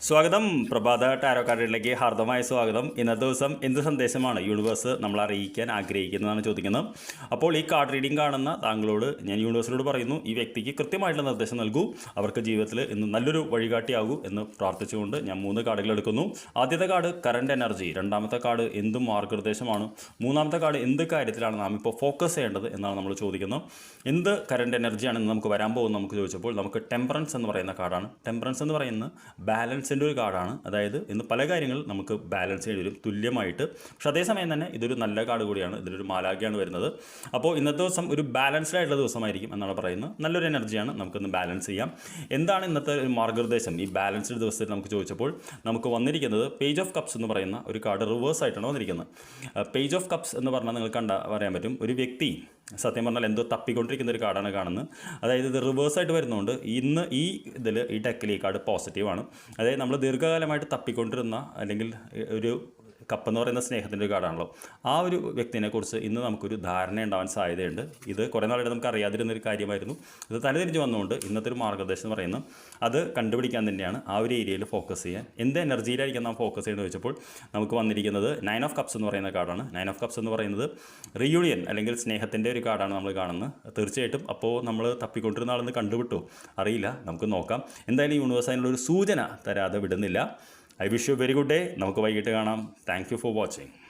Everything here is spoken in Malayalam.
സ്വാഗതം. പ്രഭാത ടാരോ കാർഡിലേക്ക് ഹാർദമായ സ്വാഗതം. ഇന്നത്തെ ദിവസം എന്ത് സന്ദേശമാണ് യൂണിവേഴ്സ് നമ്മൾ അറിയിക്കാൻ ആഗ്രഹിക്കുന്നതാണ് ചോദിക്കുന്നത്. അപ്പോൾ ഈ കാർഡ് റീഡിംഗ് കാണുന്ന താങ്കളോട് ഞാൻ യൂണിവേഴ്സിനോട് പറയുന്നു ഈ വ്യക്തിക്ക് കൃത്യമായിട്ടുള്ള നിർദ്ദേശം നൽകൂ. അവർക്ക് ജീവിതത്തിൽ ഇന്ന് നല്ലൊരു വഴികാട്ടിയാകൂ എന്ന് പ്രാർത്ഥിച്ചുകൊണ്ട് ഞാൻ മൂന്ന് കാർഡുകൾ എടുക്കുന്നു. ആദ്യത്തെ കാർഡ് കറണ്ട് എനർജി. രണ്ടാമത്തെ കാർഡ് എന്ത് മാർഗനിർദ്ദേശമാണ് മൂന്നാമത്തെ കാർഡ് എന്ത് കാര്യത്തിലാണ് നാം ഇപ്പോൾ ഫോക്കസ് ചെയ്യേണ്ടത് എന്നാണ് നമ്മൾ ചോദിക്കുന്നത്. എന്ത് കറണ്ട് എനർജിയാണ് നമുക്ക് വരാൻ പോകുന്നത്? നമുക്ക് ചോദിച്ചപ്പോൾ നമുക്ക് ടെമ്പറൻസ് എന്ന് പറയുന്ന കാർഡാണ്. ടെമ്പറൻസ് എന്ന് പറയുന്ന ബാലൻസിന്റെ ഒരു കാർഡാണ്. അതായത് ഇന്ന് പല കാര്യങ്ങൾ നമുക്ക് ബാലൻസ് ചെയ്യേണ്ടി വരും തുല്യമായിട്ട്. പക്ഷേ അതേസമയം തന്നെ ഇതൊരു നല്ല കാർഡ് കൂടിയാണ് ഇതിലൊരു മാലാഖയാണ് വരുന്നത്. അപ്പോൾ ഇന്നത്തെ ദിവസം ഒരു ബാലൻസ്ഡ് ആയിട്ടുള്ള ദിവസമായിരിക്കും എന്നാണ് പറയുന്നത്. നല്ലൊരു എനർജിയാണ് നമുക്കൊന്ന് ബാലൻസ് ചെയ്യാം. എന്താണ് ഇന്നത്തെ ഒരു മാർഗനിർദ്ദേശം ഈ ബാലൻസ്ഡ് ദിവസത്തിൽ നമുക്ക് ചോദിച്ചപ്പോൾ നമുക്ക് വന്നിരിക്കുന്നത് പേജ് ഓഫ് കപ്സ് എന്ന് പറയുന്ന ഒരു കാർഡ് റിവേഴ്സ് ആയിട്ടാണ് വന്നിരിക്കുന്നത്. പേജ് ഓഫ് കപ്സ് എന്ന് പറഞ്ഞാൽ നിങ്ങൾക്ക് കണ്ട പറയാൻ പറ്റും. ഒരു വ്യക്തി സത്യം പറഞ്ഞാൽ എന്തോ തപ്പിക്കൊണ്ടിരിക്കുന്ന ഒരു കാർഡാണ് കാണുന്നത്. അതായത് ഇത് റിവേഴ്സ് ആയിട്ട് വരുന്നതുകൊണ്ട് ഇന്ന് ഈ ഇതിൽ ഈ ടെക്കിൽ ഈ കാർഡ് പോസിറ്റീവാണ് അതായത് നമ്മൾ ദീർഘകാലമായിട്ട് തപ്പിക്കൊണ്ടിരുന്ന അല്ലെങ്കിൽ ഒരു കപ്പ് എന്ന് പറയുന്ന സ്നേഹത്തിന്റെ ഒരു കാർഡാണല്ലോ ആ ഒരു വ്യക്തിനെ കുറിച്ച് ഇന്ന് നമുക്കൊരു ധാരണ ഉണ്ടാവാൻ സാധ്യതയുണ്ട്. ഇത് കുറേ നാളായിട്ട് നമുക്ക് അറിയാതിരുന്ന ഒരു കാര്യമായിരുന്നു. ഇത് തലതിരിഞ്ഞ് വന്നുകൊണ്ട് ഇന്നത്തെ ഒരു മാർഗനിർദ്ദേശം എന്ന് പറയുന്നത് അത് കണ്ടുപിടിക്കാൻ തന്നെയാണ് ആ ഒരു ഏരിയയിൽ ഫോക്കസ് ചെയ്യാൻ. എന്ത് എനർജിയിലായിരിക്കും നാം ഫോക്കസ് ചെയ്യുന്നത് വെച്ചപ്പോൾ നമുക്ക് വന്നിരിക്കുന്നത് നയൻ ഓഫ് കപ്സ് എന്ന് പറയുന്ന കാർഡാണ് നയൻ ഓഫ് കപ്സ് എന്ന് പറയുന്നത് റിയൂണിയൻ അല്ലെങ്കിൽ സ്നേഹത്തിന്റെ ഒരു കാർഡാണ് നമ്മൾ കാണുന്നത്. തീർച്ചയായിട്ടും അപ്പോൾ നമ്മൾ തപ്പിക്കൊണ്ടിരുന്ന ആളെന്ന് കണ്ടുവിട്ടു അറിയില്ല. നമുക്ക് നോക്കാം. എന്തായാലും യൂണിവേഴ്സ് അതിനുള്ളൊരു സൂചന തരാതെ വിടുന്നില്ല. I wish you very good day നമുക്ക് വൈകിട്ട് കാണാം. Thank for watching